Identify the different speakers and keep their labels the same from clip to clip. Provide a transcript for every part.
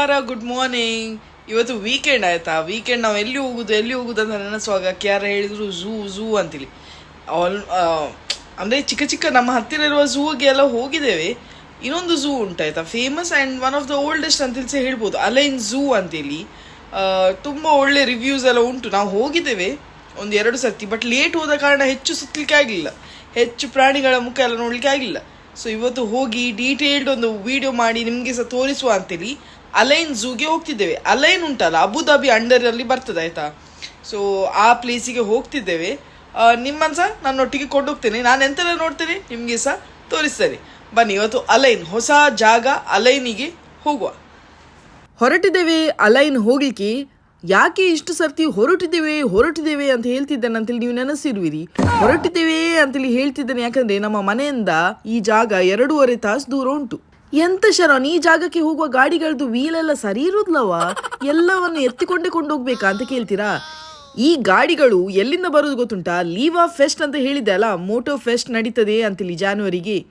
Speaker 1: ನಮಸ್ಕಾರ good morning ಇವತ್ತು weekend ಆಯ್ತಾ? ವೀಕೆಂಡ್ ನಾವು ಎಲ್ಲಿ ಹೋಗುದು ಎಲ್ಲಿ ಹೋಗುದು ಅಂತ ನೆನೆಸುವಾಗ ಯಾರು ಹೇಳಿದ್ರು ಝೂ ಝೂ ಅಂತೇಳಿ ಆಲ್ ಅಂದರೆ ಚಿಕ್ಕ ಚಿಕ್ಕ ನಮ್ಮ ಹತ್ತಿರ ಇರುವ ಝೂಗೆ ಎಲ್ಲ ಹೋಗಿದ್ದೇವೆ. ಇನ್ನೊಂದು zoo ಉಂಟಾಯ್ತಾ famous and one of the oldest ಅಂತೇಳಿ ಸಹ ಹೇಳ್ಬೋದು. ಅಲೈನ್ ಝೂ ಅಂತೇಳಿ ತುಂಬ ಒಳ್ಳೆ ರಿವ್ಯೂಸ್ ಎಲ್ಲ ಉಂಟು. ನಾವು ಹೋಗಿದ್ದೇವೆ ಒಂದು ಎರಡು ಸರ್ತಿ ಬಟ್ ಲೇಟ್ ಹೋದ ಕಾರಣ ಹೆಚ್ಚು ಸುತ್ತಲಿಕ್ಕೆ ಆಗಲಿಲ್ಲ ಹೆಚ್ಚು ಪ್ರಾಣಿಗಳ ಮುಖ ಎಲ್ಲ ನೋಡಲಿಕ್ಕೆ ಆಗಲಿಲ್ಲ ಸೊ ಇವತ್ತು ಹೋಗಿ ಡೀಟೇಲ್ಡ್ ಒಂದು ವಿಡಿಯೋ ಮಾಡಿ ನಿಮಗೆ ಸಹ ತೋರಿಸುವ ಅಂತೇಳಿ ಅಲೈನ್ ಝೂಗೆ ಹೋಗ್ತಿದ್ದೇವೆ. ಅಲೈನ್ ಉಂಟಲ್ಲ, ಅಬುದಾಬಿ ಅಂಡರಲ್ಲಿ ಬರ್ತದೆ ಆಯ್ತಾ? ಸೊ ಆ ಪ್ಲೇಸಿಗೆ ಹೋಗ್ತಿದ್ದೇವೆ. ನಿಮ್ಮನ್ನು ಸಹ ನನ್ನೊಟ್ಟಿಗೆ ಕೊಂಡೋಗ್ತೇನೆ. ನಾನು ಎಂತೆಲ್ಲ ನೋಡ್ತೇನೆ? ನಿಮಗೆ ಸಹ ತೋರಿಸ್ತೇನೆ. ಬನ್ನಿ, ಇವತ್ತು ಅಲೈನ್, ಹೊಸ ಜಾಗ ಅಲೈನಿಗೆ ಹೋಗುವ. ಹೊರಟಿದ್ದೇವೆ, ಅಲೈನ್ ಹೋಗ್ಲಿಕ್ಕೆ. ಯಾಕೆ ಇಷ್ಟು ಸರ್ತಿ ಹೊರಟಿದ್ದೇವೆ ಹೊರಟಿದ್ದೇವೆ ಅಂತ ಹೇಳ್ತಿದ್ದೇನೆ ಅಂತೇಳಿ ನೀವು ನೆನೆಸಿರುವಿರಿ. ಹೊರಟಿದ್ದೇವೆ ಅಂತೇಳಿ ಹೇಳ್ತಿದ್ದೇನೆ ಯಾಕಂದ್ರೆ ನಮ್ಮ ಮನೆಯಿಂದ ಈ ಜಾಗ ಎರಡೂವರೆ ತಾಸು ದೂರ ಉಂಟು. ಎಂತ ಶರಣ್ ಈ ಜಾಗಕ್ಕೆ ಹೋಗುವ ಗಾಡಿಗಳದ್ದು ವೀಲೆಲ್ಲ ಸರಿ ಇರುದ್ಲವ ಎಲ್ಲವನ್ನು ಎತ್ತಿಕೊಂಡೇ ಕೊಂಡೋಗ್ಬೇಕಾ ಅಂತ ಕೇಳ್ತೀರಾ? ಈ ಗಾಡಿಗಳು ಎಲ್ಲಿಂದ ಬರೋದು ಗೊತ್ತುಂಟಾ? ಲೀವಾ ಫೆಸ್ಟ್ ಅಂತ ಹೇಳಿದ್ದೆ ಅಲ್ಲ, ಮೋಟೋ ಫೆಸ್ಟ್ ನಡೀತದೆ ಅಂತೇಳಿ ಜಾನುವರಿಗೆ.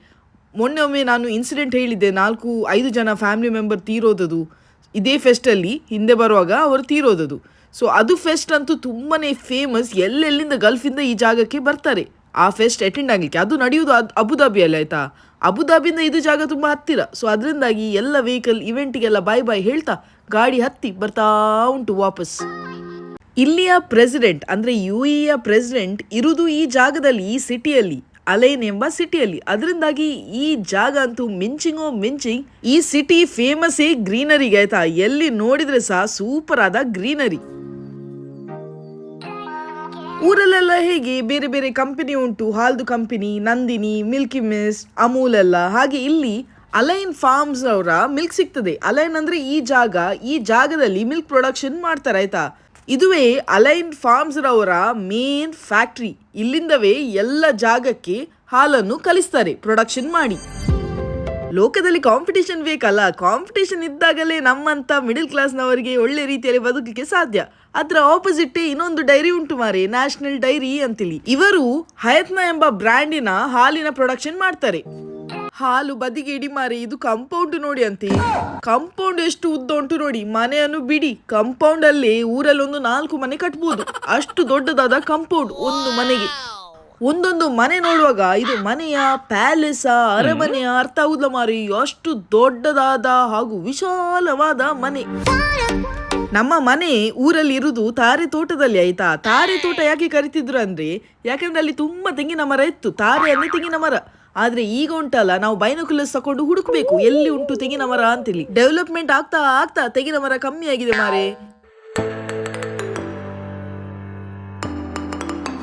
Speaker 1: ಮೊನ್ನೆ ಒಮ್ಮೆ ನಾನು ಇನ್ಸಿಡೆಂಟ್ ಹೇಳಿದ್ದೆ, ನಾಲ್ಕು, ಐದು ಜನ ಫ್ಯಾಮಿಲಿ ಮೆಂಬರ್ ತೀರೋದದು. ಇದೇ ಫೆಸ್ಟಲ್ಲಿ, ಹಿಂದೆ ಬರುವಾಗ ಅವರು ತೀರೋದದು. ಸೊ, ಅದು ಫೆಸ್ಟ್ ಅಂತೂ ತುಂಬಾ ಫೇಮಸ್, ಎಲ್ಲೆಲ್ಲಿಂದ ಗಲ್ಫಿಂದ ಈ ಜಾಗಕ್ಕೆ ಬರ್ತಾರೆ. ಆ ಫೆಸ್ಟ್ ಅಟೆಂಡ್ ಆಗಲಿಕ್ಕೆ. ಅದು ನಡೆಯುವುದು ಅಬುಧಾಬಿ ಅಬುದಾಬಿಯಲ್ಲಿ, ಆಯ್ತಾ? ಅಬುದಾಬಿಯಿಂದ ಇದು ಜಾಗ ತುಂಬ ಹತ್ತಿರ. ಸೊ ಅದರಿಂದಾಗಿ ಎಲ್ಲ ವೆಹಿಕಲ್ ಇವೆಂಟಿಗೆಲ್ಲ ಬಾಯ್ ಬಾಯ್ ಹೇಳ್ತಾ ಗಾಡಿ ಹತ್ತಿ ಬರ್ತಾ ಉಂಟು ವಾಪಸ್. ಇಲ್ಲಿಯ ಪ್ರೆಸಿಡೆಂಟ್ ಅಂದ್ರೆ ಯು ಇಯ ಪ್ರೆಸಿಡೆಂಟ್ ಇರುವುದು ಈ ಜಾಗದಲ್ಲಿ, ಈ ಸಿಟಿಯಲ್ಲಿ ಅಲೈನ್ ಎಂಬ ಸಿಟಿಯಲ್ಲಿ ಅದರಿಂದಾಗಿ ಈ ಜಾಗ ಅಂತೂ ಮಿಂಚಿಂಗೋ ಮಿಂಚಿಂಗ್ ಈ ಸಿಟಿ ಫೇಮಸ್ ಗ್ರೀನರಿಗೆ ಆಯ್ತಾ? ಎಲ್ಲಿ ನೋಡಿದ್ರೆ ಸಹ ಸೂಪರ್ ಆದ ಗ್ರೀನರಿ ಊರಲ್ಲೆಲ್ಲ ಹೇಗೆ? ಬೇರೆ ಬೇರೆ ಕಂಪನಿ ಉಂಟು. ಹಾಲ್ದು company Nandini Milky Mist Amul ಎಲ್ಲ. ಹಾಗೆ ಇಲ್ಲಿ ಅಲೈನ್ ಫಾರ್ಮ್ಸ್ ಅವರ ಮಿಲ್ಕ್ ಸಿಗ್ತದೆ. ಅಲೈನ್ ಅಂದ್ರೆ ಈ ಜಾಗ, ಈ ಜಾಗದಲ್ಲಿ ಮಿಲ್ಕ್ ಪ್ರೊಡಕ್ಷನ್ ಮಾಡ್ತಾರೆ, ಆಯ್ತಾ? ಇದುವೇ ಅಲೈನ್ ಫಾರ್ಮ್ಸ್ ರವರ ಮೇನ್ ಫ್ಯಾಕ್ಟ್ರಿ ಇಲ್ಲಿಂದವೇ ಎಲ್ಲ ಜಾಗಕ್ಕೆ ಹಾಲನ್ನು ಕಲಿಸ್ತಾರೆ. ಪ್ರೊಡಕ್ಷನ್ ಮಾಡಿ. ಲೋಕದಲ್ಲಿ ಕಾಂಪಿಟೇಷನ್ ಬೇಕಲ್ಲ? ಕಾಂಪಿಟೇಷನ್ ಇದ್ದಾಗಲೇ ನಮ್ಮಂತ ಮಿಡಿಲ್ ಕ್ಲಾಸ್ನವರಿಗೆ ಒಳ್ಳೆ ರೀತಿಯಲ್ಲಿ ಬದುಕಲಿಕ್ಕೆ ಸಾಧ್ಯ. ಅದರ ಆಪೋಸಿಟ್ ಇನ್ನೊಂದು ಡೈರಿ ಉಂಟು ಮಾರಿ ನ್ಯಾಷನಲ್ ಡೈರಿ ಅಂತೇಳಿ ಇವರು ಹಯತ್ನ ಎಂಬ ಬ್ರ್ಯಾಂಡಿನ ಹಾಲಿನ ಪ್ರೊಡಕ್ಷನ್ ಮಾಡ್ತಾರೆ. ಹಾಲು ಬದಿಗೆ ಇಡಿ ಮಾರಿ, ಇದು ಕಾಂಪೌಂಡ್ ನೋಡಿ ಅಂತೆ. ಕಾಂಪೌಂಡ್ ಎಷ್ಟು ಉದ್ದ ಉಂಟು ನೋಡಿ, ಮನೆಯನ್ನು ಬಿಡಿ. ಕಾಂಪೌಂಡ್ ಅಲ್ಲಿ ಊರಲ್ಲಿ ಒಂದು ನಾಲ್ಕು ಮನೆ ಕಟ್ಬೋದು. ಅಷ್ಟು ದೊಡ್ಡದಾದ ಕಾಂಪೌಂಡ್ ಒಂದು ಮನೆಗೆ. ಒಂದೊಂದು ಮನೆ ನೋಡುವಾಗ ಇದು ಮನೆಯ ಪ್ಯಾಲೇಸ, ಅರಮನೆಯ ಅರ್ಥ ಆಗುದಿಲ್ಲ ಮಾರಿ ಅಷ್ಟು ದೊಡ್ಡದಾದ ಹಾಗೂ ವಿಶಾಲವಾದ ಮನೆ. ನಮ್ಮ ಮನೆ ಊರಲ್ಲಿ ಇರುವುದು ತಾರೆ ತೋಟದಲ್ಲಿ ಆಯ್ತಾ? ತಾರೆ ತೋಟ ಯಾಕೆ ಕರಿತಿದ್ರು ಅಂದ್ರೆ, ಯಾಕಂದ್ರೆ ಅಲ್ಲಿ ತುಂಬಾ ತೆಂಗಿನ ಮರ ಇತ್ತು ತಾರೆ ಅಂದ್ರೆ ತೆಂಗಿನ ಮರ. ಆದ್ರೆ ಈಗ ಉಂಟಲ್ಲ, ನಾವು ಬೈನೋಕ್ಯುಲರ್ಸ್ ತಕೊಂಡು ಹುಡುಕ್ಬೇಕು, ಎಲ್ಲಿ ಉಂಟು ತೆಂಗಿನ ಮರ ಅಂತೇಳಿ ಡೆವಲಪ್ಮೆಂಟ್ ಆಗ್ತಾ ಆಗ್ತಾ ತೆಂಗಿನ ಮರ ಕಮ್ಮಿ ಆಗಿದೆ ಮಾರೆ.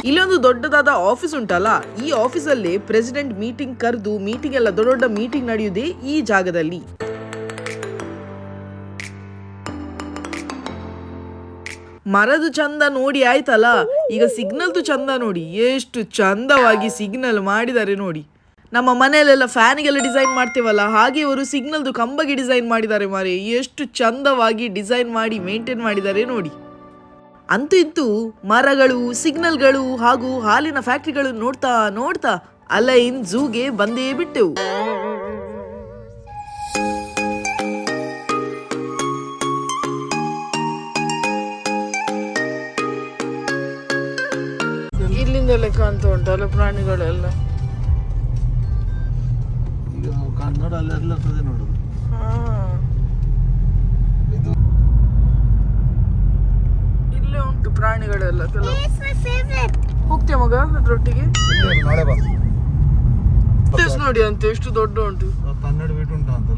Speaker 1: ಇಲ್ಲೊಂದು ದೊಡ್ಡದಾದ ಆಫೀಸ್ ಉಂಟಲ್ಲ, ಈ ಆಫೀಸಲ್ಲಿ ಪ್ರೆಸಿಡೆಂಟ್ ಮೀಟಿಂಗ್ ಕರೆದು ಮೀಟಿಂಗ್ ಎಲ್ಲ ದೊಡ್ಡ ದೊಡ್ಡ ಮೀಟಿಂಗ್ ನಡೆಯುವುದೇ ಈ ಜಾಗದಲ್ಲಿ. ಮರದು ಚಂದ ನೋಡಿ ಆಯ್ತಲ್ಲ, ಈಗ ಸಿಗ್ನಲ್ದು ಚಂದ ನೋಡಿ, ಎಷ್ಟು ಚಂದವಾಗಿ ಸಿಗ್ನಲ್ ಮಾಡಿದ್ದಾರೆ ನೋಡಿ. ನಮ್ಮ ಮನೆಯಲ್ಲೆಲ್ಲ ಫ್ಯಾನಿಗೆಲ್ಲ ಡಿಸೈನ್ ಮಾಡ್ತೇವಲ್ಲ, ಹಾಗೆ ಇವರು ಸಿಗ್ನಲ್ದು ಕಂಬಗೆ ಡಿಸೈನ್ ಮಾಡಿದ್ದಾರೆ ಮಾರೆ ಎಷ್ಟು ಚಂದವಾಗಿ ಡಿಸೈನ್ ಮಾಡಿ ಮೇಂಟೈನ್ ಮಾಡಿದ್ದಾರೆ ನೋಡಿ. ಅಂತೂ ಇಂತೂ ಮರಗಳು ಸಿಗ್ನಲ್ಗಳು ಹಾಗೂ ಹಾಲಿನ ಫ್ಯಾಕ್ಟ್ರಿಗಳು ನೋಡ್ತಾ ನೋಡ್ತಾ ಅಲೈನ್ ಝೂಗೆ ಬಂದೇ ಬಿಟ್ಟೆವು. ಇಲ್ಲಿಂದಲೇ ಲೆಕ್ಕ ಅಂತ ಉಂಟಲ್ಲ ಪ್ರಾಣಿಗಳೆಲ್ಲ?
Speaker 2: ಈಗ ಕನ್ನಡ ಅಲ್ಲೆಲ್ಲ ಸದೇ ನೋಡುದು
Speaker 1: ಇಲ್ಲೇ ಉಂಟು ಪ್ರಾಣಿಗಳೆಲ್ಲ ಕೆಲವು. ಹೋಗ್ತೀಯ ಮಗ ಅದ್ರೊಟ್ಟಿಗೆ?
Speaker 2: ನಾಳೆ ಬಾ.
Speaker 1: ಟೇಸ್ಟ್ ನೋಡಿ ಅಂತ ಎಷ್ಟು ದೊಡ್ಡ ಉಂಟು.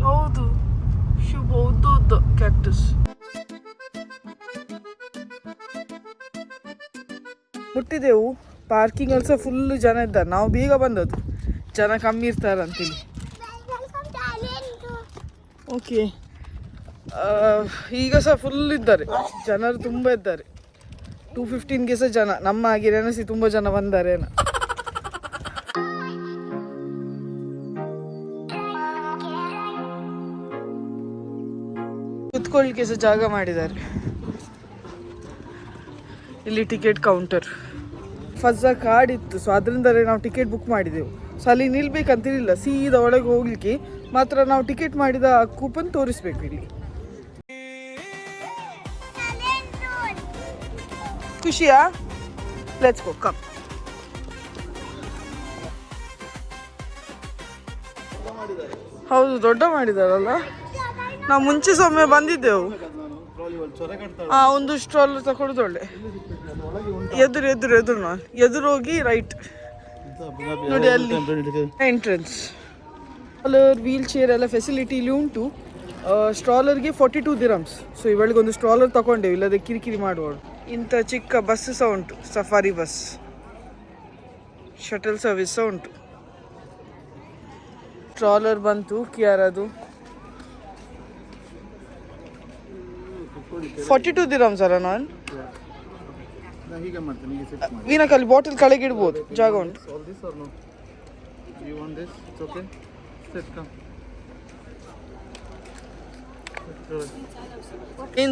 Speaker 1: ಹೌದು. ಶುಭ ಉದ್ದ ಉದ್ದ ಕ್ಯಾಕ್ಟಸ್ ಮುಟ್ಟಿದೆವು ಪಾರ್ಕಿಂಗ್ ಸಹ ಫುಲ್ ಜನ ಇದ್ದಾರೆ. ನಾವು ಬೇಗ ಬಂದದ್ದು. ಜನ ಕಮ್ಮಿ ಇರ್ತಾರೆ ಅಂತೇಳಿ ಓಕೆ ಈಗ ಸಹ ಫುಲ್ ಇದ್ದಾರೆ. ಜನರು ತುಂಬ ಇದ್ದಾರೆ. ಟೂ ಫಿಫ್ಟೀನ್ಗೆ ಸಹ ಜನ, ನಮ್ಮ ಹಾಗೆ ನೆನೆಸಿ ತುಂಬ ಜನ ಬಂದಾರೆ ಕುತ್ಕೊಳ್ಳಿಕ್ಕೆ ಸಹ ಜಾಗ ಮಾಡಿದ್ದಾರೆ. ಇಲ್ಲಿ ಟಿಕೆಟ್ ಕೌಂಟರ್ ಫಜ್ಜಾ ಕಾರ್ಡ್ ಇತ್ತು ಸೊ ಅದರಿಂದಲೇ ನಾವು ಟಿಕೆಟ್ ಬುಕ್ ಮಾಡಿದೆವು. ಸೊ ಅಲ್ಲಿ ನಿಲ್ಬೇಕಂತಿರಲಿಲ್ಲ, ಸೀದಾ ಒಳಗೆ ಹೋಗ್ಲಿಕ್ಕೆ ಮಾತ್ರ ನಾವು ಟಿಕೆಟ್ ಮಾಡಿದ ಕೂಪನ್ ತೋರಿಸ್ಬೇಕು ಇಲ್ಲಿ. ಖುಷಿಯಾ ಲೆಟ್ಸ್ ಗೋ ಕಮ್ ಹೌದು, ದೊಡ್ಡ ಮಾಡಿದಾರಲ್ಲ? ನಾವು ಮುಂಚೆ ಸೊಮ್ಮೆ ಬಂದಿದ್ದೆವು. ಆ, ಒಂದು ಸ್ಟ್ರಾಲ್ ತಗೊಳ್ಳೋದು ಒಳ್ಳೆ. ಎದುರು ಎದುರು ಎದುರು ನಾನು ಎದುರು ಹೋಗಿ ರೈಟ್ ನೋಡಿ ಅಲ್ಲಿ ಎಂಟ್ರೆನ್ಸ್ ಸ್ಟ್ರಾಲರ್ ವೀಲ್ ಚೇರ್ ಎಲ್ಲ ಫೆಸಿಲಿಟಿ ಇಲ್ಲಿ ಉಂಟು. ಸ್ಟ್ರಾಲರ್ಗೆ ಫಾರ್ಟಿ ಟೂ ದಿರಮ್ಸ್ ಸೊ ಇವಳಿಗೆ ಒಂದು ಸ್ಟ್ರಾಲರ್ ತಗೊಂಡೇವು, ಇಲ್ಲದೆ ಕಿರಿಕಿರಿ ಮಾಡುವಳು ಇಂಥ ಚಿಕ್ಕ ಬಸ್ ಸಹ ಉಂಟು, ಸಫಾರಿ ಬಸ್. ಶಟಲ್ ಸರ್ವಿಸ್ ಸಹ ಉಂಟು. ಟ್ರಾಲರ್ ಬಂತು, ಕಿಯಾರದು. ಫಾರ್ಟಿ ಟು ದಿರಮ್ಸ್ ಅಲ್ಲ ನಾನು? ವೀನಕಲ್ಲಿ ಬಾಟಲ್ ಕಳೆಗಿಡ್ಬೋದು ಜಾಗ ಉಂಟು.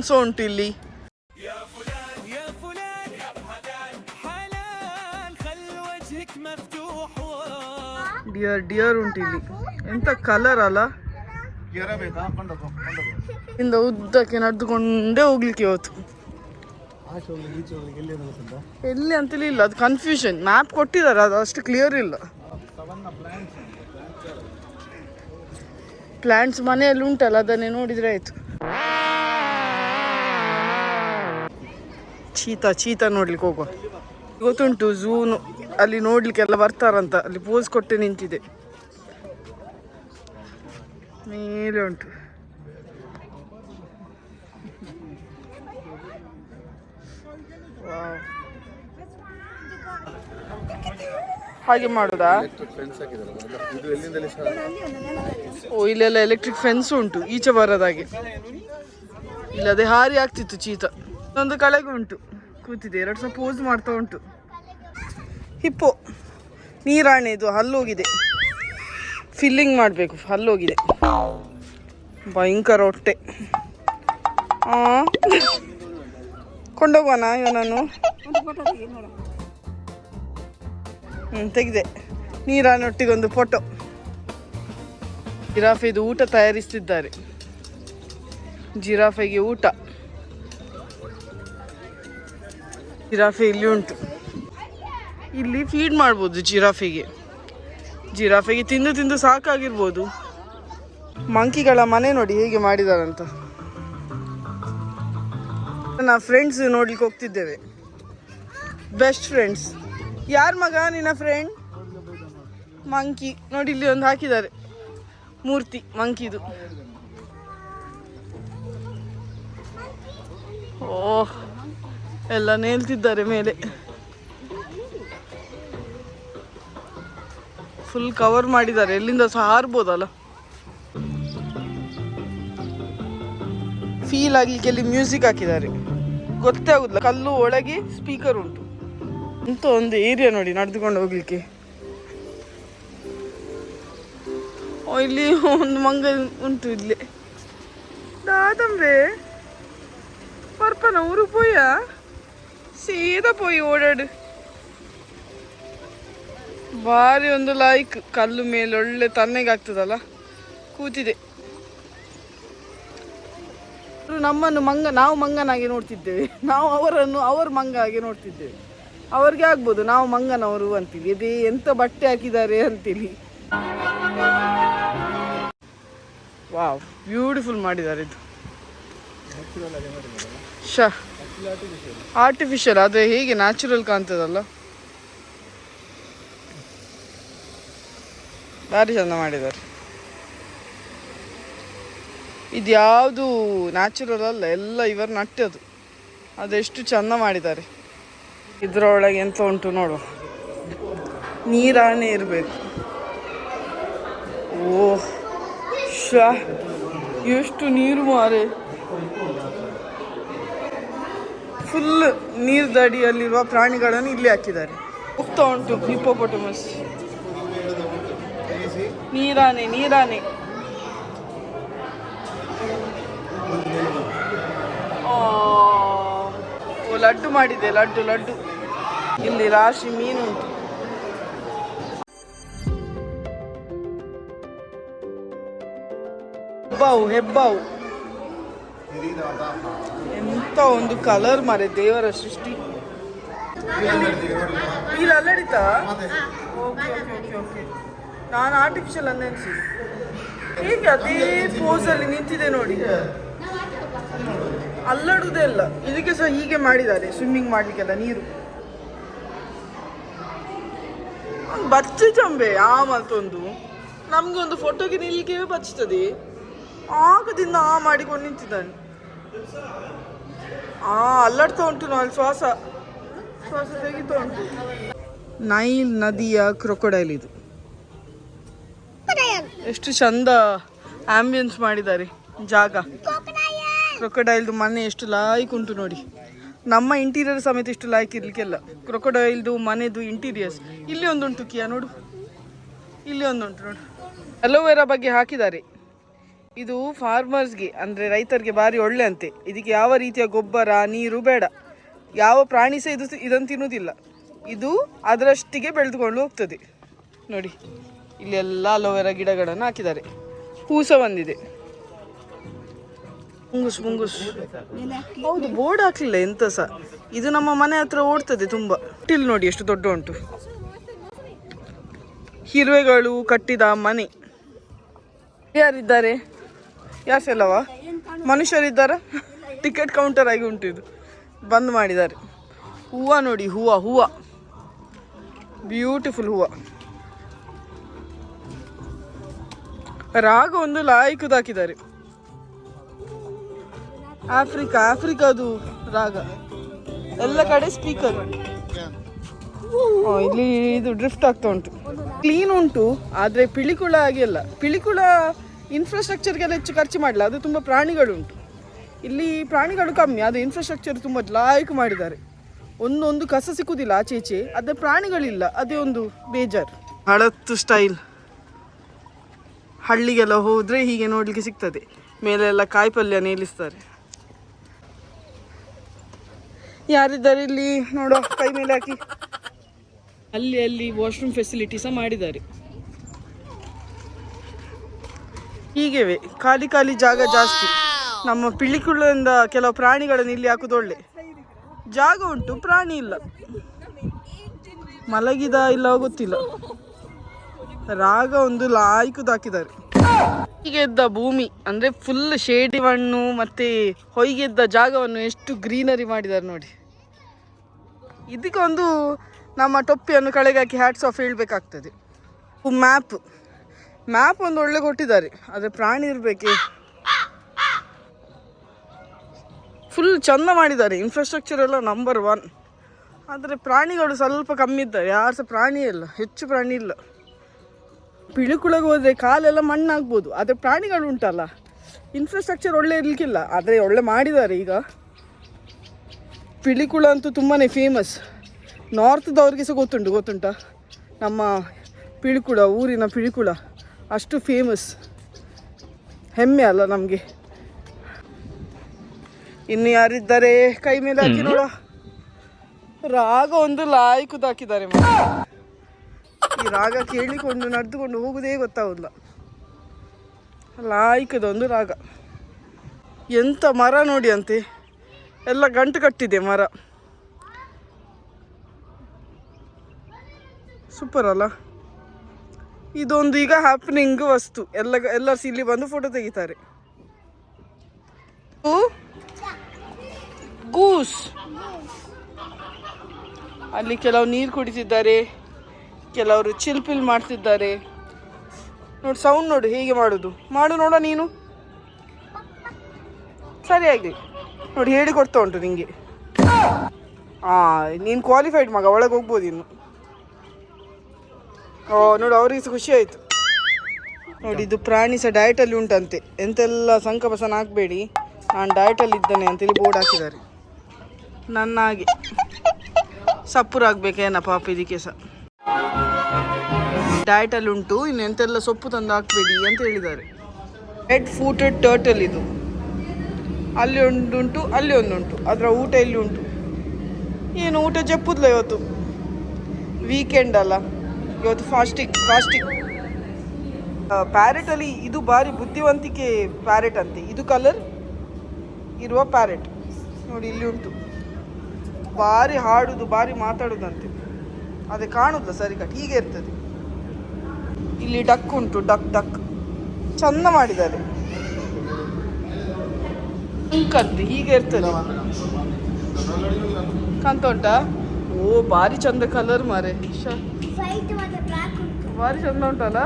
Speaker 2: Solve
Speaker 1: ಉಂಟು
Speaker 3: or
Speaker 1: ಡಿಯರ್ ಡಿಯರ್ ಉಂಟು ಇಲ್ಲಿ ಎಂತ ಕಲರ್ ಅಲ್ಲ? ಇಂದ ಉದ್ದಕ್ಕೆ ನಡೆದುಕೊಂಡೇ ಹೋಗ್ಲಿಕ್ಕೆ ಇವತ್ತು.
Speaker 2: ಎಲ್ಲಿ ಅಂತ?
Speaker 1: ಎಲ್ಲಿ ಇಲ್ಲ ಅದು ಕನ್ಫ್ಯೂಷನ್ ಮ್ಯಾಪ್ ಕೊಟ್ಟಿದ್ದಾರೆ ಅದು ಅಷ್ಟು ಕ್ಲಿಯರ್ ಇಲ್ಲ.
Speaker 2: ಪ್ಲಾಂಟ್ಸ್
Speaker 1: ಪ್ಲಾಂಟ್ಸ್ ಮನೆಯಲ್ಲಿ ಉಂಟಲ್ಲ ಅದನ್ನೇ ನೋಡಿದ್ರೆ ಆಯ್ತು. ಚೀತಾ ಚೀತಾ ನೋಡ್ಲಿಕ್ಕೆ ಹೋಗುವ. ಗೊತ್ತುಂಟು ಝೂನು ಅಲ್ಲಿ ನೋಡ್ಲಿಕ್ಕೆಲ್ಲ ಬರ್ತಾರಂತ. ಅಲ್ಲಿ ಪೋಸ್ ಕೊಟ್ಟು ನಿಂತಿದೆ. ಮೇಲೆ ಉಂಟು. ಹಾಗೆ ಮಾಡುದಾ? ಓ, ಇಲ್ಲೆಲ್ಲ ಎಲೆಕ್ಟ್ರಿಕ್ ಫೆನ್ಸ್ ಉಂಟು, ಈಚೆ ಬರೋದಾಗೆ ಇಲ್ಲದೆ ಹಾರಿ ಆಗ್ತಿತ್ತು ಚೀತ. ಒಂದು ಕಳೆಗೆ ಉಂಟು ಕೂತಿದೆ, ಎರಡು ಸಹ ಪೋಸ್ ಮಾಡ್ತಾ ಉಂಟು. ಹಿಪ್ಪೋ. ನೀರಾಣೆ ಇದು, ಹಲ್ಲೋಗಿದೆ. ಫಿಲ್ಲಿಂಗ್ ಮಾಡಬೇಕು, ಹಲ್ಲೋಗಿದೆ. ಭಯಂಕರ ಹೊಟ್ಟೆ. ಕೊಂಡೋಗೋಣ ನಾನು ಹ್ಞೂ ತೆಗೆದೆ. ನೀರಾಣೆ ಒಂದು ಫೋಟೋ ಜಿರಾಫೆದು ಊಟ ತಯಾರಿಸ್ತಿದ್ದಾರೆ. ಜಿರಾಫೆಗೆ ಊಟ. ಜಿರಾಫೆ ಇಲ್ಲಿ ಉಂಟು. ಇಲ್ಲಿ ಫೀಡ್ ಮಾಡ್ಬೋದು ಜಿರಾಫೆಗೆ. ಜಿರಾಫೆಗೆ ತಿಂದು ತಿಂದು ಸಾಕಾಗಿರ್ಬೋದು. ಮಂಕಿಗಳ ಮನೆ ನೋಡಿ ಹೇಗೆ ಮಾಡಿದಾರಂತ. ನನ್ನ ಫ್ರೆಂಡ್ಸ್ ನೋಡ್ಲಿಕ್ಕೆ ಹೋಗ್ತಿದ್ದೇವೆ. ಬೆಸ್ಟ್ ಫ್ರೆಂಡ್ಸ್ ಯಾರ ಮಗ ನಿನ್ನ ಫ್ರೆಂಡ್ ಮಂಕಿ. ನೋಡಿ ಇಲ್ಲಿ ಒಂದು ಹಾಕಿದ್ದಾರೆ. ಮೂರ್ತಿ, ಮಂಕಿದು. ಓಹ್, ಎಲ್ಲ ನೇಲ್ತಿದ್ದಾರೆ ಮೇಲೆ. ಫುಲ್ ಕವರ್ ಮಾಡಿದ್ದಾರೆ. ಎಲ್ಲಿಂದ ಸಹ ಹಾರ್ಬೋದಲ್ಲ. ಫೀಲ್ ಆಗ್ಲಿಕ್ಕೆ ಇಲ್ಲಿ ಮ್ಯೂಸಿಕ್ ಹಾಕಿದ್ದಾರೆ. ಗೊತ್ತೇ ಆಗುದಿಲ್ಲ. ಕಲ್ಲು ಒಳಗೆ ಸ್ಪೀಕರ್ ಉಂಟು. ಅಂತ ಒಂದು ಏರಿಯಾ ನೋಡಿ, ನಡೆದುಕೊಂಡು ಹೋಗ್ಲಿಕ್ಕೆ. ಇಲ್ಲಿ ಒಂದು ಮಂಗ ಉಂಟು ಇಲ್ಲಿ. ದಾದಂಬೆ ಪರ್ಪನ ಊರು ಪೋಯ? ಸೀದಾ ಪೋಯಿ ಓಡಾಡು. ಭಾರಿ ಒಂದು ಲೈಕ್ ಕಲ್ಲು ಮೇಲೆ ಒಳ್ಳೆ ತಣ್ಣಗೆ ಆಗ್ತದಲ್ಲ? ಕೂತಿದೆ. ನಮ್ಮನ್ನು ಮಂಗ, ನಾವು ಮಂಗನಾಗಿ ನೋಡ್ತಿದ್ದೇವೆ. ನಾವು ಅವರನ್ನು ಅವರು ಮಂಗ ಆಗಿ ನೋಡ್ತಿದ್ದೇವೆ. ಅವ್ರಿಗೆ ಆಗ್ಬೋದು, ನಾವು ಮಂಗನವರು ಅಂತೀವಿ. ಅದೇ ಎಂತ ಬಟ್ಟೆ ಹಾಕಿದ್ದಾರೆ ಅಂತೀವಿ. ವಾವ್ ಬ್ಯೂಟಿಫುಲ್ ಮಾಡಿದ್ದಾರೆ ಇದು. ಶ ಆರ್ಟಿಫಿಷಿಯಲ್ ಅದು ಹೇಗೆ ನ್ಯಾಚುರಲ್ ಕಾಣ್ತದಲ್ಲ? ಭಾರಿ ಚಂದ ಮಾಡಿದ್ದಾರೆ. ಇದು ಯಾವುದು ನ್ಯಾಚುರಲ್ ಅಲ್ಲ, ಎಲ್ಲ ಇವರು ನಟ್ಟದು ಅದೆಷ್ಟು ಚಂದ ಮಾಡಿದ್ದಾರೆ. ಇದರೊಳಗೆ ಎಂತ ಉಂಟು ನೋಡುವ ನೀರಾಣೆ ಇರಬೇಕು. ಓ ಶಾ ಎಷ್ಟು ನೀರು ಮಾರೆ. ಫುಲ್ ನೀರ್ದಡಿಯಲ್ಲಿರುವ ಪ್ರಾಣಿಗಳನ್ನು ಇಲ್ಲಿ ಹಾಕಿದ್ದಾರೆ. ಹೋಗ್ತಾ ಉಂಟು, ಹಿಪ್ಪೋಪೊಟಮಸ್. ನೀರಾನೆ ನೀರಾನೆ ಓ ಲಡ್ಡು ಮಾಡಿದೆ ಲಡ್ಡು ಲಡ್ಡು. ಇಲ್ಲಿ ರಾಶಿ ಮೀನು ಉಂಟು. ಹೆಬ್ಬಾವು ಹೆಬ್ಬಾವು. ಎಂತ ಒಂದು ಕಲರ್ ಮಾರೆ ದೇವರ ಸೃಷ್ಟಿ. ಇಲ್ಲಿ ಅಲ್ಲಡಿತಾ ಓಕೆ ಓಕೆ ಓಕೆ ಓಕೆ ನಾನು ಆರ್ಟಿಫಿಷಿಯಲ್ ಅಂತ ಅನ್ಸಿ ಹೀಗೆ ಅದೇ ಅಲ್ಲಿ ನಿಂತಿದೆ ನೋಡಿ. ಅಲ್ಲಾಡುವುದೇ ಇಲ್ಲ. ಇದಕ್ಕೆ ಸಹ ಹೀಗೆ ಮಾಡಿದ್ದಾರೆ ಸ್ವಿಮ್ಮಿಂಗ್ ಮಾಡ್ಲಿಕ್ಕೆಲ್ಲ ನೀರು. ಬಚ್ಚಿ ಚಂಬೆ ಆ ಮತ್ತೊಂದು ನಮ್ಗೆ ಒಂದು ಫೋಟೋಗೆ ನಿಲ್ಲಿಗೆ ಬಚ್ತದೆ ಆಗದಿಂದ ಆ ಮಾಡಿಕೊಂಡು ನಿಂತಿದ್ದಾನೆ. ಆ, ಅಲ್ಲಾಡ್ತಾ ಉಂಟು ನಾನು ಶ್ವಾಸ. ಶ್ವಾಸ ತೆಗಿತಾ ಉಂಟು. ನೈಲ್ ನದಿಯ ಕ್ರೊಕೊಡೈಲ್ ಇದು. ಎಷ್ಟು ಚಂದ ಆಂಬಿಯನ್ಸ್ ಮಾಡಿದ್ದಾರೆ ಜಾಗ. ಕ್ರೊಕೊಡೈಲ್ದು ಮನೆ ಎಷ್ಟು ಲಾಯ್ಕ್ ಉಂಟು ನೋಡಿ. ನಮ್ಮ ಇಂಟೀರಿಯರ್ ಸಮೇತ ಇಷ್ಟು ಲಾಯ್ಕ್ ಇರ್ಲಿಕ್ಕೆಲ್ಲ. ಕ್ರೊಕೊಡೈಲ್ದು ಮನೆದು ಇಂಟೀರಿಯರ್ಸ್ ಇಲ್ಲಿ ಒಂದುಂಟು ಕಿಯಾ ನೋಡು. ಇಲ್ಲಿ ಒಂದುಂಟು ನೋಡು. ಅಲೋವೆರಾ ಬಗ್ಗೆ ಹಾಕಿದ್ದಾರೆ. ಇದು ಫಾರ್ಮರ್ಸ್ಗೆ ಅಂದರೆ ರೈತರಿಗೆ ಭಾರಿ ಒಳ್ಳೆ ಅಂತೆ ಇದಕ್ಕೆ ಯಾವ ರೀತಿಯ ಗೊಬ್ಬರ, ನೀರು ಬೇಡ. ಯಾವ ಪ್ರಾಣಿ ಸಹ ಇದು ಇದನ್ನು ತಿನ್ನುವುದಿಲ್ಲ. ಇದು ಅದರಷ್ಟಿಗೆ ಬೆಳೆದುಕೊಂಡು ಹೋಗ್ತದೆ. ನೋಡಿ. ಇಲ್ಲೆಲ್ಲ ಅಲೋವೆರಾ ಗಿಡಗಳನ್ನು ಹಾಕಿದ್ದಾರೆ. ಹೂ ಸಹ ಬಂದಿದೆ. ಮುಂಗುಸ್ ಮುಂಗುಸ್. ಹೌದು, ಬೋರ್ಡ್ ಹಾಕ್ಲಿಲ್ಲ ಎಂತ ಸಹ ಇದು ನಮ್ಮ ಮನೆ ಹತ್ರ ಓಡ್ತದೆ ತುಂಬ. ಟಿಲ್ ನೋಡಿ ಎಷ್ಟು ದೊಡ್ಡ ಉಂಟು. ಹಿರುವೆಗಳು ಕಟ್ಟಿದ ಮನೆ. ಯಾರಿದ್ದಾರೆ? ಯಾಸೆಲ್ಲವ ಮನುಷ್ಯರಿದ್ದಾರ? ಟಿಕೆಟ್ ಕೌಂಟರ್ ಆಗಿ ಉಂಟು ಇದು. ಬಂದ್ ಮಾಡಿದ್ದಾರೆ. ಹೂವ ನೋಡಿ, ಹೂವ ಹೂವ. ಬ್ಯೂಟಿಫುಲ್ ಹೂವ. ರಾಗ ಒಂದು ಲಾಯ್ಕದು ಹಾಕಿದ್ದಾರೆ ಆಫ್ರಿಕಾ, ಆಫ್ರಿಕಾದು ರಾಗ. ಎಲ್ಲ ಕಡೆ ಸ್ಪೀಕರ್ ಇಲ್ಲಿ ಇದು ಡ್ರಿಫ್ಟ್ ಆಗ್ತಾ ಉಂಟು. ಕ್ಲೀನ್ ಉಂಟು, ಆದರೆ ಪಿಳಿಕುಳ ಆಗಿಲ್ಲ ಪಿಳಿಕುಳ ಇನ್ಫ್ರಾಸ್ಟ್ರಕ್ಚರ್ಗೆಲ್ಲ ಹೆಚ್ಚು ಖರ್ಚು ಮಾಡಲ್ಲ ಅದು ತುಂಬ ಪ್ರಾಣಿಗಳುಂಟು. ಇಲ್ಲಿ ಪ್ರಾಣಿಗಳು ಕಮ್ಮಿ ಅದು ಇನ್ಫ್ರಾಸ್ಟ್ರಕ್ಚರ್ ತುಂಬ ಲಾಯಕ್ ಮಾಡಿದ್ದಾರೆ. ಒಂದೊಂದು ಕಸ ಸಿಕ್ಕುದಿಲ್ಲ ಆಚೆ ಈಚೆ ಅದೇ ಪ್ರಾಣಿಗಳಿಲ್ಲ, ಅದೇ ಒಂದು ಬೇಜಾರು. ಹಳತ್ತು ಸ್ಟೈಲ್ ಹಳ್ಳಿಗೆಲ್ಲ ಹೋದರೆ ಹೀಗೆ ನೋಡಲಿಕ್ಕೆ ಸಿಗ್ತದೆ. ಮೇಲೆಲ್ಲ ಕಾಯಿ ಪಲ್ಯ ನಿಲ್ಲಿಸ್ತಾರೆ. ಯಾರಿದ್ದಾರೆ ಇಲ್ಲಿ? ನೋಡೋ ಕೈ ಮೇಲೆ ಹಾಕಿ. ಅಲ್ಲಿ ಅಲ್ಲಿ ವಾಶ್ರೂಮ್ ಫೆಸಿಲಿಟಿ ಸಹ ಮಾಡಿದ್ದಾರೆ. ಹೀಗೆವೆ ಖಾಲಿ ಖಾಲಿ ಜಾಗ ಜಾಸ್ತಿ. ನಮ್ಮ ಪಿಳಿಕುಳಿಂದ ಕೆಲವು ಪ್ರಾಣಿಗಳನ್ನು ಇಲ್ಲಿ ಹಾಕುದು ಒಳ್ಳೆ. ಜಾಗ ಉಂಟು ಪ್ರಾಣಿ ಇಲ್ಲ. ಮಲಗಿದ ಇಲ್ಲ ಗೊತ್ತಿಲ್ಲ. ರಾಗ ಒಂದು ಲಾಯ್ಕುದು ಹಾಕಿದ್ದಾರೆ ಹೊಯ್ಗೆದ್ದ ಭೂಮಿ, ಅಂದ್ರೆ ಫುಲ್ ಶೇಡಿ ಮಣ್ಣು ಮತ್ತೆ ಹೊಯ್ಗೆದ್ದ ಜಾಗವನ್ನು ಎಷ್ಟು ಗ್ರೀನರಿ ಮಾಡಿದ್ದಾರೆ ನೋಡಿ. ಇದಕ್ಕೊಂದು ನಮ್ಮ ಟೊಪ್ಪಿಯನ್ನು ಕಳೆಗಾಕಿ ಹ್ಯಾಟ್ಸ್ ಆಫ್ ಹೇಳ್ಬೇಕಾಗ್ತದೆ. ಮ್ಯಾಪ್ ಮ್ಯಾಪ್ ಒಂದು ಒಳ್ಳೆ ಕೊಟ್ಟಿದ್ದಾರೆ, ಆದರೆ ಪ್ರಾಣಿ ಇರಬೇಕೆ? ಫುಲ್ ಚಂದ ಮಾಡಿದ್ದಾರೆ ಇನ್ಫ್ರಾಸ್ಟ್ರಕ್ಚರ್ ಎಲ್ಲ ನಂಬರ್ ಒನ್ ಆದರೆ ಪ್ರಾಣಿಗಳು ಸ್ವಲ್ಪ ಕಮ್ಮಿ ಇದ್ದಾರೆ ಯಾರು ಸಹ ಪ್ರಾಣಿ ಇಲ್ಲ, ಹೆಚ್ಚು ಪ್ರಾಣಿ ಇಲ್ಲ. ಪಿಳುಕುಳಗೆ ಹೋದರೆ ಕಾಲೆಲ್ಲ ಮಣ್ಣಾಗ್ಬೋದು ಆದರೆ ಪ್ರಾಣಿಗಳು ಉಂಟಲ್ಲ ಇನ್ಫ್ರಾಸ್ಟ್ರಕ್ಚರ್ ಒಳ್ಳೆ ಇರಲಿಕ್ಕಿಲ್ಲ ಆದರೆ ಒಳ್ಳೆ ಮಾಡಿದ್ದಾರೆ ಈಗ. ಪಿಳಿಕುಳ ಅಂತೂ ತುಂಬಾ ಫೇಮಸ್ ನಾರ್ತ್ದವ್ರಿಗೆ ಸಹ ಗೊತ್ತುಂಟು ಗೊತ್ತುಂಟ? ನಮ್ಮ ಪಿಳಿಕುಳ ಊರಿನ ಪಿಳಿಕುಳ ಅಷ್ಟು ಫೇಮಸ್ ಹೆಮ್ಮೆ ಅಲ್ಲ ನಮಗೆ. ಇನ್ನು ಯಾರಿದ್ದಾರೆ? ಕೈ ಮೇಲೆ ಹಾಕಿ ನೋಡ ರಾಗ ಒಂದು ಲಾಯ್ಕುದಾಕಿದ್ದಾರೆ. ಈ ರಾಗ ಕೇಳಿಕೊಂಡು ನಡೆದುಕೊಂಡು ಹೋಗುವುದೇ ಗೊತ್ತಾಗಲ್ಲ ಲಾಯ್ಕದೊಂದು ರಾಗ. ಎಂಥ ಮರ ನೋಡಿ ಅಂತೆ. ಎಲ್ಲ ಗಂಟು ಕಟ್ಟಿದೆ ಮರ. ಸೂಪರ್ ಅಲ್ಲ? ಇದೊಂದು ಈಗ ಹ್ಯಾಪನಿಂಗ್ ವಸ್ತು. ಎಲ್ಲ ಎಲ್ಲರೂ ಇಲ್ಲಿ ಬಂದು ಫೋಟೋ ತೆಗಿತಾರೆ. ಗೂಸ್. ಅಲ್ಲಿ ಕೆಲವು ನೀರು ಕುಡಿತಿದ್ದಾರೆ. ಕೆಲವರು ಚಿಲ್ಪಿಲ್ ಮಾಡ್ತಿದ್ದಾರೆ. ನೋಡಿ ಸೌಂಡ್ ನೋಡು, ಹೇಗೆ ಮಾಡೋದು. ಮಾಡು, ನೋಡ ನೀನು. ಸರಿಯಾಗಿ ನೋಡಿ ಹೇಳಿ ಕೊಡ್ತಾ ಉಂಟು ನಿಂಗೆ. ಹಾಂ ನೀನು ಕ್ವಾಲಿಫೈಡ್ ಮಗ, ಒಳಗೆ ಹೋಗ್ಬೋದು ಇನ್ನು. ಓ, ನೋಡು ಅವ್ರಿಗೆ ಸಹ ಖುಷಿ ಆಯಿತು. ನೋಡಿ ಇದು ಪ್ರಾಣಿ ಸಹ ಡಯಟಲ್ಲಿ ಉಂಟಂತೆ. ಎಂತೆಲ್ಲ ಸಂಕಪಸನ ಹಾಕಬೇಡಿ ನಾನು ಡಯಟಲ್ಲಿ ಇದ್ದೇನೆ ಅಂತೇಳಿ ಬೋರ್ಡ್ ಹಾಕಿದ್ದಾರೆ. ನನ್ನ ಹಾಗೆ. ಸಪ್ಪುರಾಗಬೇಕೇನ ಪಾಪ ಇದಕ್ಕೆ ಸಹ. ಡಯಟಲ್ಲಿ ಉಂಟು, ಇನ್ನು ಎಂತೆಲ್ಲ ಸೊಪ್ಪು ತಂದು ಹಾಕಬೇಡಿ ಅಂತ ಹೇಳಿದ್ದಾರೆ. ರೆಡ್ ಫೂಟೆಡ್ ಟರ್ಟಲ್ ಇದು. ಅಲ್ಲಿ ಒಂದುಂಟು ಅಲ್ಲಿ ಒಂದುಂಟು. ಅದರ ಊಟ ಇಲ್ಲಿ ಉಂಟು. ಏನು ಊಟ ಜಪ್ಪುದಿಲ್ಲ ಇವತ್ತು? ವೀಕೆಂಡ್ ಅಲ್ಲ. ಇವತ್ತು ಫಾಸ್ಟಿಂಗ್ ಫಾಸ್ಟಿಂಗ್ ಪ್ಯಾರೆಟಲ್ಲಿ ಇದು ಭಾರಿ ಬುದ್ಧಿವಂತಿಕೆ ಪ್ಯಾರೆಟ್ ಅಂತೆ. ಇದು ಕಲರ್ ಇರುವ ಪ್ಯಾರೆಟ್ ನೋಡಿ, ಇಲ್ಲಿ ಉಂಟು. ಭಾರಿ ಹಾಡುದು ಭಾರಿ ಮಾತಾಡೋದಂತೆ. ಅದೇ ಕಾಣುದಿಲ್ಲ ಸರಿ ಕಟ್ ಹೀಗೆ ಇರ್ತದೆ. ಇಲ್ಲಿ ಡಕ್ ಉಂಟು ಡಕ್ ಡಕ್. ಚಂದ ಮಾಡಿದ್ದಾರೆ. ಕಂತು ಹೀಗೆ ಇರ್ತದೆ. ಕಾಣ್ತ ಉಂಟಾ ಓ ಭಾರಿ ಚಂದ ಕಲರ್ ಮಾರೆ.
Speaker 4: ಬಾರಿ
Speaker 1: ಭಾರಿ ಚಂದ ಉಂಟಲ್ಲ?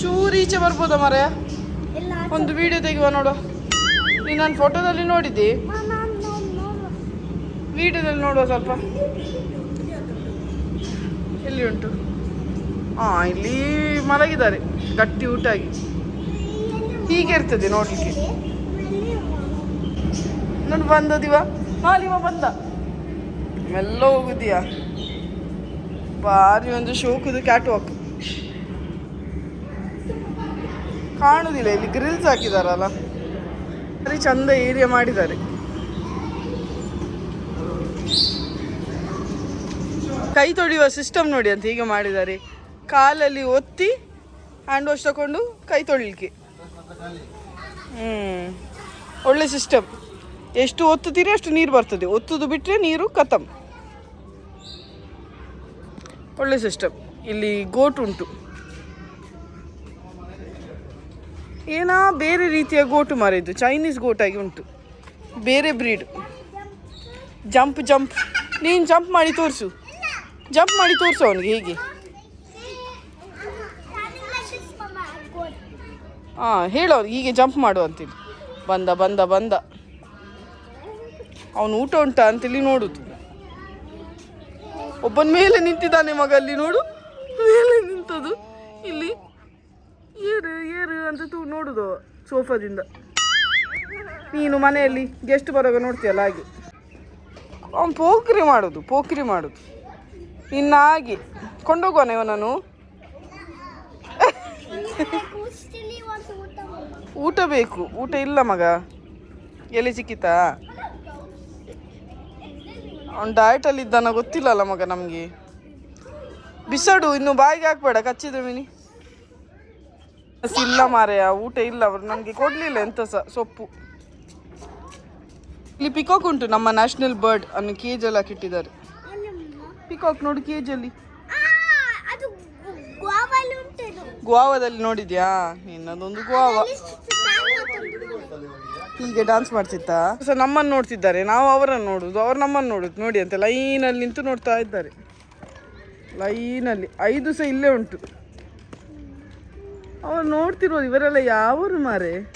Speaker 1: ಚೂರು ಈಚೆ ಬರ್ಬೋದಾ ಮಾರೆ? ಒಂದು ವಿಡಿಯೋ ತೆಗೆಯುವ ನೋಡು. ನೀನು ನಾನು ಫೋಟೋದಲ್ಲಿ ನೋಡಿದ್ದಿ? ವಿಡಿಯೋದಲ್ಲಿ ನೋಡುವ ಸ್ವಲ್ಪ. ಎಲ್ಲಿ ಉಂಟು? ಹಾ ಇಲ್ಲಿ ಮಲಗಿದ್ದಾರೆ, ಗಟ್ಟಿ ಊಟಾಗಿ. ಹೀಗೆ ಇರ್ತದೆ ನೋಡ್ಲಿಕ್ಕೆ. ನೋಡಿ ಬಂದ ದಿವ. ಹಾಲಿವ ಬಂದ. ಎಲ್ಲ ಹೋಗುದಿಯಾ ಭಾರಿ ಒಂದು ಶೋಕುದು ಕ್ಯಾಟ್ ವಾಕ್ ಕಾಣುದಿಲ್ಲ, ಇಲ್ಲಿ ಗ್ರಿಲ್ಸ್ ಹಾಕಿದಾರಲ್ಲ. ಭಾರಿ ಚಂದ ಏರಿಯಾ ಮಾಡಿದ್ದಾರೆ. ಕೈ ತೊಳೆಯುವ ಸಿಸ್ಟಮ್ ನೋಡಿ ಅಂತ ಹೀಗೆ ಮಾಡಿದ್ದಾರೆ. ಕಾಲಲ್ಲಿ ಒತ್ತಿ ಹ್ಯಾಂಡ್ ವಾಶ್ ತಗೊಂಡು ಕೈ ತೊಳಿಲಿಕ್ಕೆ. ಹ್ಮ್. ಒಳ್ಳೆ ಸಿಸ್ಟಮ್ ಎಷ್ಟು ಒತ್ತುತ್ತೀರಿ ಅಷ್ಟು ನೀರು ಬರ್ತದೆ. ಒತ್ತುದು ಬಿಟ್ಟರೆ ನೀರು ಕತಮ್ ಒಳ್ಳೆ ಸಿಸ್ಟಮ್ ಇಲ್ಲಿ ಗೋಟ್ ಉಂಟು. ಏನೋ ಬೇರೆ ರೀತಿಯ ಗೋಟು ಮಾರಿದ್ದು. ಚೈನೀಸ್ ಗೋಟಾಗಿ ಉಂಟು. ಬೇರೆ ಬ್ರೀಡ್ ಜಂಪ್ ಜಂಪ್ ನೀನು ಜಂಪ್ ಮಾಡಿ ತೋರಿಸು. ಜಂಪ್ ಮಾಡಿ ತೋರಿಸು ಅವನಿಗೆ, ಹೇಗೆ. ಹಾಂ ಹೇಳೋರು ಹೀಗೆ ಜಂಪ್ ಮಾಡು ಅಂತಿದ್ದು ಬಂದ ಬಂದ ಬಂದ. ಅವನು ಊಟ ಉಂಟ ಅಂತೇಳಿ ನೋಡುದು. ಒಬ್ಬನ ಮೇಲೆ ನಿಂತಿದ್ದಾನೆ ಮಗ ಅಲ್ಲಿ ನೋಡು. ಮೇಲೆ ನಿಂತದು. ಇಲ್ಲಿ ಏರು ಏರು ಅಂತ ತೂ, ನೋಡುದು ಸೋಫಾದಿಂದ. ನೀನು ಮನೆಯಲ್ಲಿ ಗೆಸ್ಟ್ ಬರುವಾಗ ನೋಡ್ತೀಯಲ್ಲ ಹಾಗೆ. ಅವನು ಪೋಕ್ರಿ ಮಾಡೋದು ಪೋಕ್ರಿ ಮಾಡೋದು. ಇನ್ನಾಗಿ ಹಾಗೆ ನಾನು ಊಟ ಬೇಕು. ಊಟ ಇಲ್ಲ ಮಗ. ಎಲ್ಲಿ ಸಿಕ್ಕಿತಾ? ಅವ್ನು ಡಯಟಲ್ಲಿ ಇದ್ದಾನ ಗೊತ್ತಿಲ್ಲಲ್ಲ ಮಗ ನಮಗೆ. ಬಿಸಾಡು, ಇನ್ನು ಬಾಯಿಗೆ ಹಾಕ್ಬೇಡ ಕಚ್ಚಿದ್ರೆ ಮಿನಿ. ಇಲ್ಲ ಮಾರೆಯ ಊಟ ಇಲ್ಲ. ಅವ್ರು ನನಗೆ ಕೊಡಲಿಲ್ಲ ಎಂತ ಸಹ ಸೊಪ್ಪು. ಇಲ್ಲಿ ಪಿಕಾಕ್ ಉಂಟು ನಮ್ಮ ನ್ಯಾಷನಲ್ ಬರ್ಡ್ ಅನ್ನು ಕೇಜಲ್ಲಿ ಹಾಕಿಟ್ಟಿದ್ದಾರೆ. ಪಿಕಾಕ್ ನೋಡಿ ಕೇಜಲ್ಲಿ
Speaker 4: ಅದು ಗೋವಾದಲ್ಲಿ ಉಂಟು ಇದು
Speaker 1: ಗೋವಾದಲ್ಲಿ ನೋಡಿದ್ಯಾ? ನಿನ್ನದೊಂದು ಗೋವಾ. ಹೀಗೆ ಡಾನ್ಸ್ ಮಾಡ್ತಿತ್ತಾ? ಸೊ ನಮ್ಮನ್ನು ನೋಡ್ತಿದ್ದಾರೆ. ನಾವು ಅವರನ್ನು ನೋಡುದು. ಅವ್ರು ನಮ್ಮನ್ನು ನೋಡುದು. ನೋಡಿ ಅಂತ, ಲೈನಲ್ಲಿ ನಿಂತು ನೋಡ್ತಾ ಇದ್ದಾರೆ. ಲೈನಲ್ಲಿ. ಐದು ಸಹ ಇಲ್ಲೇ ಉಂಟು. ಅವ್ರು ನೋಡ್ತಿರೋದು ಇವರೆಲ್ಲ ಯಾವರು ಮಾರೆ?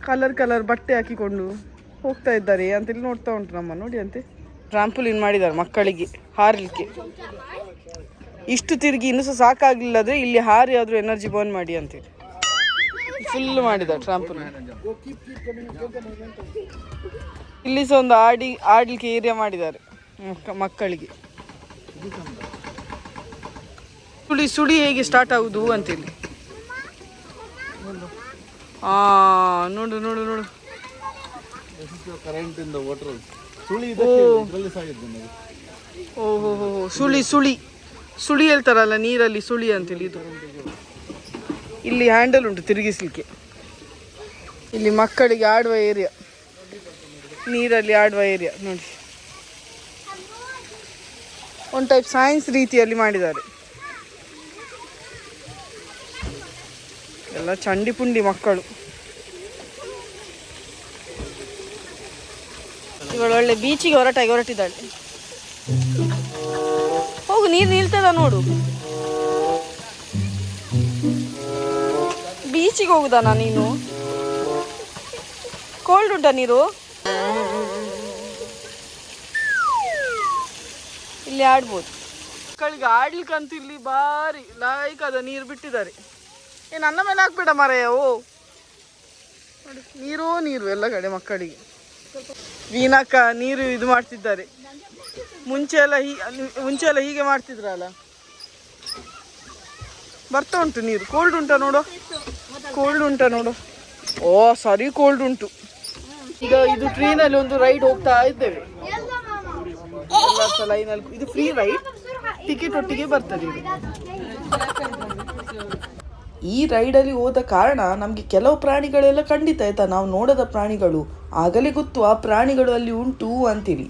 Speaker 1: ಕಲರ್ ಕಲರ್ ಬಟ್ಟೆ ಹಾಕಿಕೊಂಡು ಹೋಗ್ತಾ ಇದ್ದಾರೆ ಅಂತೇಳಿ ನೋಡ್ತಾ ಉಂಟು ನಮ್ಮ. ನೋಡಿ ಅಂತೆ. ಟ್ರಾಂಪುಲಿನ್ ಮಾಡಿದ್ದಾರೆ ಮಕ್ಕಳಿಗೆ ಹಾರಲಿಕ್ಕೆ. ಇಷ್ಟು ತಿರುಗಿ ಇನ್ನೂ ಸಹ ಸಾಕಾಗಲಿಲ್ಲ ಅಂದ್ರೆ ಇಲ್ಲಿ ಹಾರಿ ಆದ್ರೂ ಎನರ್ಜಿ ಬರ್ನ್ ಮಾಡಿ ಅಂತೇಳಿ ಫುಲ್ ಮಾಡಿದ ಟ್ರಾಂಪ್ ಇಲ್ಲಿ ಸಹ ಒಂದು ಆಡಿ ಆಡ್ಲಿಕ್ಕೆ ಏರಿಯಾ ಮಾಡಿದ್ದಾರೆ ಮಕ್ಕ- ಮಕ್ಕಳಿಗೆ. ಸುಳಿ ಸುಳಿ ಹೇಗೆ ಸ್ಟಾರ್ಟ್ ಆಗುದು ಅಂತೇಳಿ ಆ ನೋಡು ನೋಡು ನೋಡು. ಓ. ಓಹೋ ಸುಳಿ ಸುಳಿ. ಸುಳಿ ಹೇಳ್ತಾರಲ್ಲ, ನೀರಲ್ಲಿ ಸುಳಿ ಅಂತೇಳಿ ಇದು. ಇಲ್ಲಿ ಹ್ಯಾಂಡಲ್ ಉಂಟು ತಿರುಗಿಸ್ಲಿಕ್ಕೆ. ಇಲ್ಲಿ ಮಕ್ಕಳಿಗೆ ಆಡುವ ಏರಿಯಾ ನೀರಲ್ಲಿ ಆಡುವ ಏರಿಯಾ ನೋಡಿ. ಒಂದು ಟೈಪ್ ಸೈನ್ಸ್ ರೀತಿಯಲ್ಲಿ ಮಾಡಿದ್ದಾರೆ. ಎಲ್ಲ ಚಂಡಿ ಪುಂಡಿ ಮಕ್ಕಳು. ಇವಳು ಒಳ್ಳೆ ಬೀಚಿಗೆ ಹೊರಟಾಗಿ ಹೊರಟಿದ್ದಾಳೆ. ನೀರು ನಿಲ್ತದ ನೋಡು. ಬೀಚಿಗೆ ಹೋಗುದಾನ ನೀನು? ಕೋಲ್ಡ್ ಉಂಟಾ ನೀರು? ಇಲ್ಲಿ ಆಡ್ಬೋದು. ಮಕ್ಕಳಿಗೆ ಆಡ್ಲಿಕ್ಕಂತೂ ಇಲ್ಲಿ ಬಾರಿ ಲೈಕ್ ಅದ, ನೀರು ಬಿಟ್ಟಿದ್ದಾರೆ. ಏ, ನನ್ನ ಮೇಲೆ ಹಾಕ್ಬೇಡ ಮರೆಯವು ನೀರೋ, ನೀರು, ಎಲ್ಲ ಕಡೆ ಮಕ್ಕಳಿಗೆ. ವೀನಕ್ಕ ನೀರು ಇದು ಮಾಡ್ತಿದ್ದಾರೆ. ಮುಂಚೆ ಎಲ್ಲ ಹೀ ಮುಂಚೆ ಎಲ್ಲ ಹೀಗೆ ಮಾಡ್ತಿದ್ರಲ್ಲ? ಬರ್ತಾ ಉಂಟು ನೀರು. ಕೋಲ್ಡ್ ಉಂಟಾ ನೋಡು? ಕೋಲ್ಡ್ ಉಂಟಾ ನೋಡು. ಓ, ಸರಿ ಕೋಲ್ಡ್ ಉಂಟು. ಈಗ ಇದು ಟ್ರೈನಲ್ಲಿ ಒಂದು ರೈಡ್ ಹೋಗ್ತಾ ಇದ್ದೇವೆ. ಇದು ಫ್ರೀ ರೈಡ್ ಟಿಕೆಟ್ ಒಟ್ಟಿಗೆ ಬರ್ತದೆ ಇದು. ಈ ರೈಡಲ್ಲಿ ಹೋದ ಕಾರಣ ನಮಗೆ ಕೆಲವು ಪ್ರಾಣಿಗಳೆಲ್ಲ ಖಂಡಿತ ಆಯ್ತಾ, ನಾವು ನೋಡದ ಪ್ರಾಣಿಗಳು. ಆಗಲೇ ಗೊತ್ತು ಆ ಪ್ರಾಣಿಗಳು ಅಲ್ಲಿ ಉಂಟು ಅಂತೇಳಿ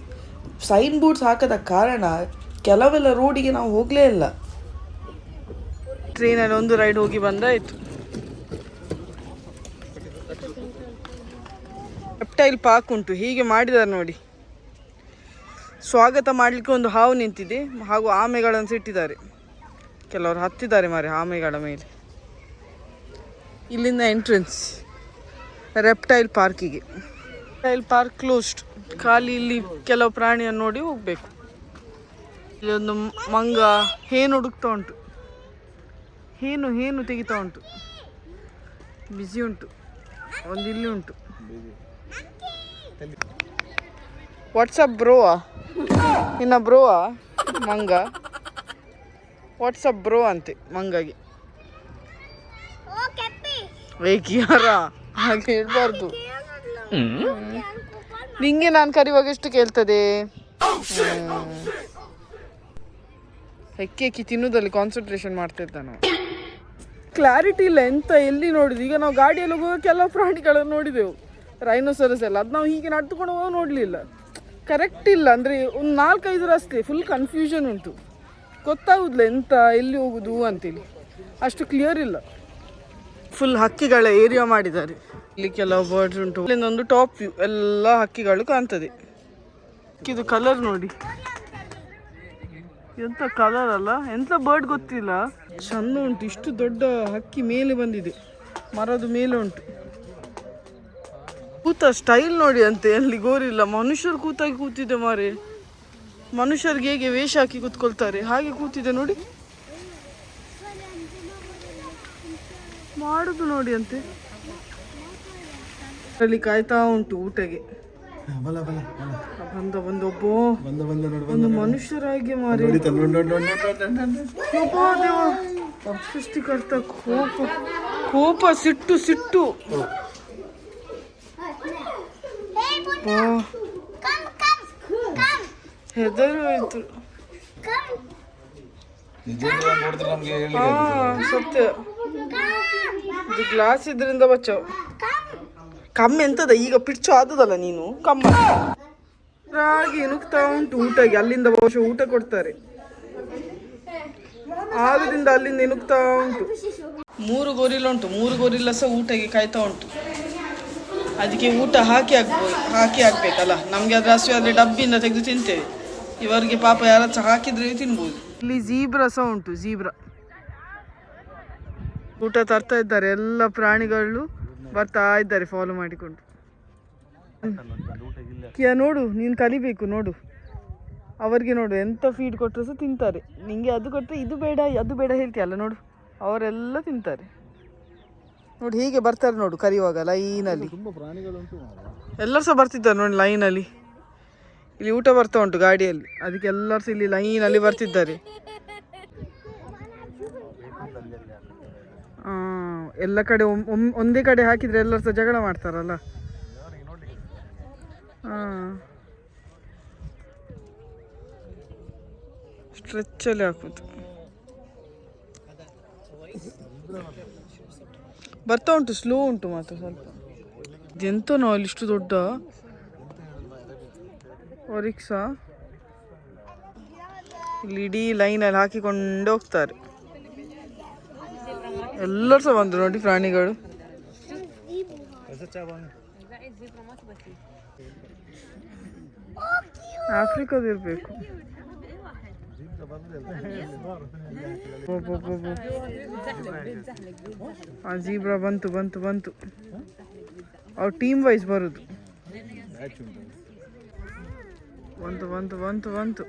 Speaker 1: ಸೈನ್ ಬೋರ್ಡ್ಸ್ ಹಾಕದ ಕಾರಣ ಕೆಲವೆಲ್ಲ ರೋಡಿಗೆ ನಾವು ಹೋಗಲೇ ಇಲ್ಲ. ಟ್ರೈನಲ್ಲಿ ಒಂದು ರೈಡ್ ಹೋಗಿ ಬಂದಾಯಿತು. ರೆಪ್ಟೈಲ್ ಪಾರ್ಕ್ ಉಂಟು, ಹೀಗೆ ಮಾಡಿದ್ದಾರೆ ನೋಡಿ. ಸ್ವಾಗತ ಮಾಡಲಿಕ್ಕೆ ಒಂದು ಹಾವು ನಿಂತಿದೆ, ಹಾಗೂ ಆಮೆಗಳನ್ನು ಸಿಟ್ಟಿದ್ದಾರೆ. ಕೆಲವರು ಹತ್ತಿದ್ದಾರೆ ಮಾರೆ ಆಮೆಗಳ ಮೇಲೆ. ಇಲ್ಲಿಂದ ಎಂಟ್ರೆನ್ಸ್ ರೆಪ್ಟೈಲ್ ಪಾರ್ಕಿಗೆ ರೆಪ್ಟೈಲ್ ಪಾರ್ಕ್ ಕ್ಲೋಸ್ಡ್ ಖಾಲಿ ಇಲ್ಲಿ ಕೆಲವು ಪ್ರಾಣಿಯನ್ನು ನೋಡಿ ಹೋಗಬೇಕು. ಇಲ್ಲೊಂದು ಮಂಗ ಹೇನು ಹುಡುಕ್ತಾ ಉಂಟು. ಹೇನು ಹೇನು ತೆಗಿತಾ ಉಂಟು. ಬಿಸಿ ಉಂಟು. ಒಂದು ಇಲ್ಲಿ ಉಂಟು. ವಾಟ್ಸಪ್ ಬ್ರೋವಾ ಇನ್ನ ಬ್ರೋವಾ ಮಂಗ? ವಾಟ್ಸಪ್ ಬ್ರೋ ಅಂತೆ ಮಂಗಾಗಿ. ಹಾಗೆ ಹೇಳ್ಬಾರ್ದು. ನಿಂಗೆ ನಾನು ಕರಿವಾಗ ಎಷ್ಟು ಕೇಳ್ತದೆ? ಹೆಕ್ಕಿ ತಿನ್ನೋದಲ್ಲಿ ಕಾನ್ಸಂಟ್ರೇಷನ್ ಮಾಡ್ತಾ ಇದ್ದ ನಾವು ಕ್ಲಾರಿಟಿ ಇಲ್ಲ ಎಂತ ಎಲ್ಲಿ ನೋಡಿದ್ವಿ? ಈಗ ನಾವು ಗಾಡಿಯಲ್ಲಿ ಹೋಗುವ ಕೆಲವು ಪ್ರಾಣಿಗಳನ್ನು ನೋಡಿದೆವು. ರೈನೋಸರಸ್ ಎಲ್ಲ. ಅದು ನಾವು ಹೀಗೆ ನಡ್ದುಕೊಂಡು ಹೋಗೋ ನೋಡಲಿಲ್ಲ. ಕರೆಕ್ಟ್ ಇಲ್ಲ. ಅಂದರೆ ಒಂದು ನಾಲ್ಕೈದು ರಸ್ತೆ ಫುಲ್ ಕನ್ಫ್ಯೂಷನ್ ಉಂಟು. ಗೊತ್ತಾಗುದಿಲ್ಲ ಎಂತ, ಎಲ್ಲಿ ಹೋಗುದು ಅಂತೇಳಿ ಅಷ್ಟು ಕ್ಲಿಯರ್ ಇಲ್ಲ. ಫುಲ್ ಹಕ್ಕಿಗಳ ಏರಿಯಾ ಮಾಡಿದ್ದಾರೆ. ಇಲ್ಲಿ ಕೆಲವು ಬರ್ಡ್ಸ್ ಉಂಟು. ಇಲ್ಲಿಂದ ಒಂದು ಟಾಪ್ ವ್ಯೂ ಎಲ್ಲ ಹಕ್ಕಿಗಳು ಕಾಣ್ತದೆ. ಇದು ಕಲರ್ ನೋಡಿ. ಎಂತ ಕಲರ್ ಅಲ್ಲ? ಎಂತ ಬರ್ಡ್ ಗೊತ್ತಿಲ್ಲ. ಚಂದ ಉಂಟು, ಇಷ್ಟು ದೊಡ್ಡ ಹಕ್ಕಿ ಮೇಲೆ ಬಂದಿದೆ. ಮರದ ಮೇಲೆ ಉಂಟು. ಕೂತ ಸ್ಟೈಲ್ ನೋಡಿ ಅಂತೆ ಅಲ್ಲಿ ಗೋರಿಲ್ಲ. ಮನುಷ್ಯರು ಕೂತಾಗಿ ಕೂತಿದೆ ಮಾರೆ. ಮನುಷ್ಯರಿಗೆ ಹೇಗೆ ವೇಷ ಹಾಕಿ ಕೂತ್ಕೊಳ್ತಾರೆ. ಹಾಗೆ ಕೂತಿದೆ ನೋಡಿ. ಮಾಡುದು ನೋಡಿ ಅಂತೆ. ಅಲ್ಲಿ ಕಾಯ್ತಾ ಉಂಟು ಊಟಗೆ ಬಂದ ಬಂದ ಒಬ್ಬೋ.
Speaker 2: ಬಂದ ಬಂದ ನೋಡು
Speaker 1: ಒಂದು ಮನುಷ್ಯರಾಗಿ ಮಾರಿ. ಸೃಷ್ಟಿಕರ್ತ ಕೋಪ. ಕೋಪ ಸಿಟ್ಟು ಸಿಟ್ಟು. ಹೆದರು ಆಯ್ತು ಸತ್ಯ. ಇದು ಗ್ಲಾಸ್ ಇದ್ರಿಂದ ಬಚ್ಚ. ಕಮ್ಮಿ ಎಂತದ? ಈಗ ಪಿಚ್ಚು ಆದದಲ್ಲ ನೀನು? ಕಮ್ಮ. ರಾಗಿ ನುಗ್ತಾ ಉಂಟು ಊಟ ಅಲ್ಲಿಂದ ಬಹುಶಃ ಊಟ ಕೊಡ್ತಾರೆ. ಆದ್ರಿಂದ ಅಲ್ಲಿಂದ ಇನುಗ್ತಾ ಉಂಟು. ಮೂರು ಗೋರಿಲ್ಲ ಉಂಟು. ಮೂರು ಗೋರಿಲ್ಲ ಸಹ ಊಟಕ್ಕೆ ಕಾಯ್ತಾ ಉಂಟು. ಅದಕ್ಕೆ ಊಟ ಹಾಕಿ ಹಾಕ್ಬೋದು. ಹಾಕಿ ಹಾಕ್ಬೇಕಲ್ಲ. ನಮಗೆ ಅದ್ರ ಹಸಿ ಆದರೆ ಡಬ್ಬಿಯಿಂದ ತೆಗೆದು ತಿಂತೇವೆ. ಇವರಿಗೆ ಪಾಪ ಯಾರಾಚ ಹಾಕಿದ್ರೆ ತಿನ್ಬೋದು. ಇಲ್ಲಿ ಜೀಬ್ರಾ ಸಹ ಉಂಟು. ಜೀಬ್ರಾ. ಊಟ ತರ್ತಾ ಇದ್ದಾರೆ ಎಲ್ಲ ಪ್ರಾಣಿಗಳು ಬರ್ತಾ ಇದ್ದಾರೆ ಫಾಲೋ ಮಾಡಿಕೊಂಡು. ಕಿಯ ನೋಡು, ನೀನು ಕಲಿಬೇಕು, ನೋಡು. ಅವರಿಗೆ ನೋಡು, ಎಂತ ಫೀಡ್ ಕೊಟ್ಟರೆ ಸಹ ತಿಂತಾರೆ. ನಿಂಗೆ ಅದು ಕೊಟ್ಟರೆ ಇದು ಬೇಡ, ಅದು ಬೇಡ ಹೇಳ್ತೀಯಲ್ಲ ನೋಡು. ಅವರೆಲ್ಲ ತಿಂತಾರೆ. ನೋಡಿ, ಹೀಗೆ ಬರ್ತಾರೆ ನೋಡು ಕರಿಯುವಾಗ ಲೈನಲ್ಲಿ ಎಲ್ಲರೂ ಸಹ ಬರ್ತಿದ್ದಾರೆ ನೋಡಿ ಲೈನಲ್ಲಿ ಇಲ್ಲಿ ಊಟ ಬರ್ತಾ ಉಂಟು ಗಾಡಿಯಲ್ಲಿ. ಅದಕ್ಕೆ ಎಲ್ಲರೂ ಸಹ ಇಲ್ಲಿ ಲೈನಲ್ಲಿ ಬರ್ತಿದ್ದಾರೆ ಆ, ಎಲ್ಲ ಕಡೆ ಒಂದೇ ಕಡೆ ಹಾಕಿದ್ರೆ ಎಲ್ಲರೂ ಸಹ ಜಗಳ ಮಾಡ್ತಾರಲ್ಲ? ಸ್ಟ್ರೆಚ್ಚಲ್ಲಿ ಹಾಕುದು ಬರ್ತಾ ಉಂಟು ಸ್ಲೋ ಉಂಟು ಮಾತ್ರ ಸ್ವಲ್ಪ. ಇದೆಂತನೋ ಅಲ್ಲಿ ಇಷ್ಟು ದೊಡ್ಡ? ಒರಿಕ್ಸಾ? ಇಲ್ಲಿ ಇಡೀ ಲೈನಲ್ಲಿ ಹಾಕಿಕೊಂಡು ಹೋಗ್ತಾರೆ. ಎಲ್ಲರೂ ಸಹ ಬಂದರು ನೋಡಿ ಪ್ರಾಣಿಗಳು. ಆಫ್ರಿಕಾದಿರ್ಬೇಕು ಆ ಜೀಬ್ರಾ ಬಂತು ಬಂತು ಬಂತು. ಅವ್ರು ಟೀಮ್ ವೈಸ್ ಬರೋದು. ಬಂತು ಬಂತು ಬಂತು ಬಂತು.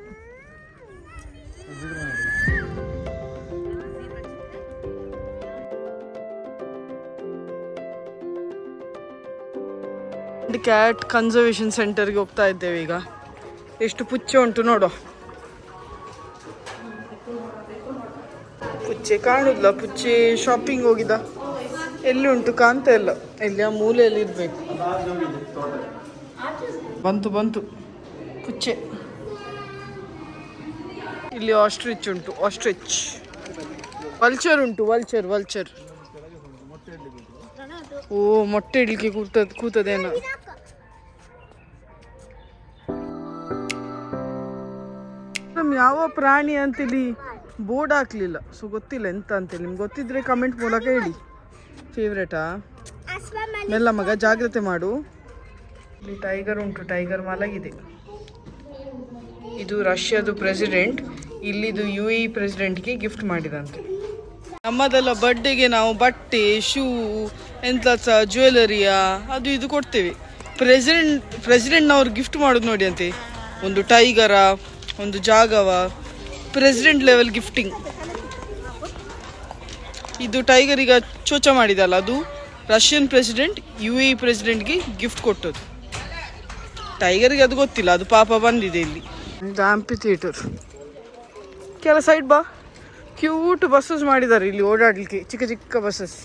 Speaker 1: ಕ್ಯಾಟ್ ಕನ್ಸರ್ವೇಷನ್ ಸೆಂಟರ್ಗೆ ಹೋಗ್ತಾ ಇದ್ದೇವೆ ಈಗ. ಎಷ್ಟು ಪುಚ್ಚೆ ಉಂಟು ನೋಡು. ಪುಚ್ಚೆ ಕಾಣುದಿಲ್ಲ, ಪುಚ್ಚೆ ಶಾಪಿಂಗ್ ಹೋಗಿದ್ದ ಎಲ್ಲಿ ಉಂಟು ಕಾಣ್ತಾ ಇಲ್ಲ. ಎಲ್ಲಿ? ಆ ಮೂಲೆಯಲ್ಲಿ ಇರ್ಬೇಕು. ಬಂತು ಬಂತು. ಪುಚ್ಚೆ. ಇಲ್ಲಿ ಆಸ್ಟ್ರಿಚ್ ಉಂಟು ಆಸ್ಟ್ರಿಚ್ ವಲ್ಚರ್ ಉಂಟು ವಲ್ಚರ್ ವಲ್ಚರ್ ಓ, ಮೊಟ್ಟೆ ಇಡ್ಲಿಕ್ಕೆ ಕೂತದ್ ಕೂತದೇನು. ನಮ್ ಯಾವ ಪ್ರಾಣಿ ಅಂತೇಳಿ ಬೋರ್ಡ್ ಹಾಕ್ಲಿಲ್ಲ. ಸೊ ಗೊತ್ತಿಲ್ಲ ಎಂತ ಅಂತೇಳಿ. ನಿಮ್ಗೆ ಗೊತ್ತಿದ್ರೆ ಕಮೆಂಟ್ ಮೂಲಕ ಹೇಳಿ. ಫೇವ್ರೇಟಾ ಮೆಲ್ಲ ಮಗ, ಜಾಗ್ರತೆ ಮಾಡು. ಇಲ್ಲಿ ಟೈಗರ್ ಉಂಟು. ಟೈಗರ್ ಮಲಗಿದೆ. ಇದು ರಷ್ಯಾದು ಪ್ರೆಸಿಡೆಂಟ್ ಇಲ್ಲಿದು ಯು ಎ ಪ್ರೆಸಿಡೆಂಟ್ಗೆ ಗಿಫ್ಟ್ ಮಾಡಿದಂತೆ. ನಮ್ಮದೆಲ್ಲ ಬರ್ಡೇಗೆ ನಾವು ಬಟ್ಟೆ ಶೂ ಎಂತ ಸಹ ಅದು ಇದು ಕೊಡ್ತೇವೆ. ಪ್ರೆಸಿಡೆಂಟ್ ಪ್ರೆಸಿಡೆಂಟ್ನವ್ರು ಗಿಫ್ಟ್ ಮಾಡೋದು ನೋಡಿ ಅಂತೆ. ಒಂದು ಟೈಗರ ಒಂದು ಜಾಗವ ಪ್ರೆಸಿಡೆಂಟ್ ಲೆವೆಲ್ ಗಿಫ್ಟಿಂಗ್ ಇದು ಟೈಗರ್ ಈಗ ಚೋಚ ಮಾಡಿದಲ್ಲ ಅದು? ರಷ್ಯನ್ ಪ್ರೆಸಿಡೆಂಟ್ ಯು ಎ ಪ್ರೆಸಿಡೆಂಟ್ಗೆ ಗಿಫ್ಟ್ ಕೊಟ್ಟದ್ದು. ಟೈಗರ್ಗೆ ಅದು ಗೊತ್ತಿಲ್ಲ, ಅದು ಪಾಪ ಬಂದಿದೆ ಇಲ್ಲಿ. ಹಂಪಿ ಥಿಯೇಟರ್ ಕೆಲ ಸೈಡ್ ಬಾ. ಕ್ಯೂಟ್ ಬಸ್ಸಸ್ ಮಾಡಿದ್ದಾರೆ ಇಲ್ಲಿ ಓಡಾಡಲಿಕ್ಕೆ, ಚಿಕ್ಕ ಚಿಕ್ಕ ಬಸ್ಸಸ್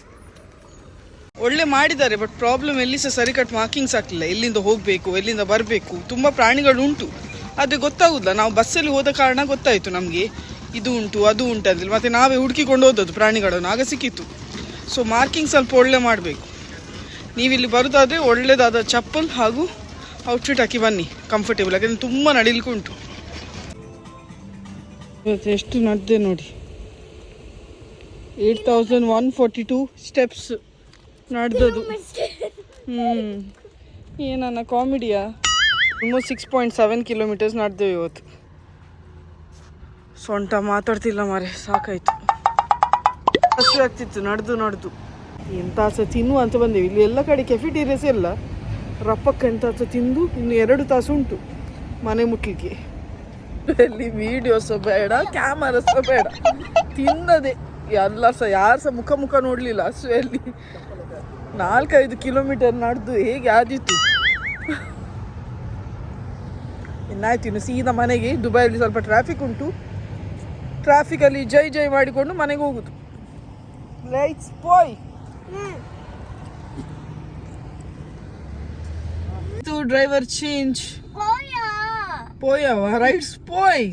Speaker 1: ಒಳ್ಳೆ ಮಾಡಿದ್ದಾರೆ ಬಟ್ ಪ್ರಾಬ್ಲಮ್ ಎಲ್ಲಿ ಸಹ ಸರಿ ಕಟ್ ಮಾರ್ಕಿಂಗ್ಸ್ ಹಾಕಲಿಲ್ಲ ಎಲ್ಲಿಂದ ಹೋಗಬೇಕು, ಎಲ್ಲಿಂದ ಬರಬೇಕು, ತುಂಬ ಪ್ರಾಣಿಗಳು ಉಂಟು ಅದು ಗೊತ್ತಾಗುದಿಲ್ಲ. ನಾವು ಬಸ್ಸಲ್ಲಿ ಹೋದ ಕಾರಣ ಗೊತ್ತಾಯಿತು ನಮಗೆ. ಇದು ಉಂಟು, ಅದು ಉಂಟು ಅಂತೇಳಿ ಮತ್ತೆ ನಾವೇ ಹುಡುಕಿಕೊಂಡು ಹೋದದ್ದು ಪ್ರಾಣಿಗಳನ್ನು, ಆಗ ಸಿಕ್ಕಿತ್ತು. ಸೊ ಮಾರ್ಕಿಂಗ್ ಸ್ವಲ್ಪ ಒಳ್ಳೆ ಮಾಡಬೇಕು. ನೀವಿಲ್ಲಿ ಬರೋದಾದರೆ ಒಳ್ಳೆಯದಾದ ಚಪ್ಪಲ್ ಹಾಗೂ ಔಟ್ಫಿಟ್ ಹಾಕಿ ಬನ್ನಿ. ಕಂಫರ್ಟೇಬಲ್ ಯಾಕಂದರೆ ತುಂಬ ನಡಿಲಿಕ್ಕೆ ಉಂಟು ಎಷ್ಟು ನಡೆದೆ ನೋಡಿ. Eight thousand one forty two steps ನಡೆದದು. ಹ್ಞೂ ಏನನ್ನ ಕಾಮಿಡಿಯಾ? Almost six point seven kilometres ನಡೆದೇವು ಇವತ್ತು. ಸೊಂಟ ಮಾತಾಡ್ತಿಲ್ಲ ಮಾರೆ ಸಾಕಾಯ್ತು. ಹಸು ಆಗ್ತಿತ್ತು ನಡೆದು ನಡೆದು. ಎಂತ ಆಸೆ ತಿನ್ನು ಅಂತ ಬಂದೆವು. ಇಲ್ಲಿ ಎಲ್ಲ ಕಡೆ ಕೆಫಿಟೇರಿಯಸ್ ಎಲ್ಲ ರಪ್ಪಕ್ಕೆ ಎಂತ ತಿಂದು ಇನ್ನು ಎರಡು ತಾಸು ಉಂಟು ಮನೆ ಮುಟ್ಲಿಕ್ಕೆ. ಅಲ್ಲಿ ವಿಡಿಯೋಸ ಸಹ ಬೇಡ ಕ್ಯಾಮರಾ ಸಹ ಬೇಡ. ತಿನ್ನದೆ. ಎಲ್ಲ ಸಹ ಯಾರು ಸಹ ಮುಖ ಮುಖ ನೋಡಲಿಲ್ಲ ಹಸುವಲ್ಲಿ. ನಾಲ್ಕೈದು ಕಿಲೋಮೀಟರ್ ನಡೆದು ಹೇಗೆ ಆದಿತ್ತು ಇನ್ನಾಯ್ತು ಇನ್ನು ಸೀದಾ ಮನೆಗೆ ದುಬೈಯಲ್ಲಿ ಸ್ವಲ್ಪ ಟ್ರಾಫಿಕ್ ಉಂಟು. ಟ್ರಾಫಿಕಲ್ಲಿ ಜೈ ಜೈ ಮಾಡಿಕೊಂಡು ಮನೆಗೆ ಹೋಗುದು. Lights bye driver change. ಪೋಯವ rights ಪೋಯ್.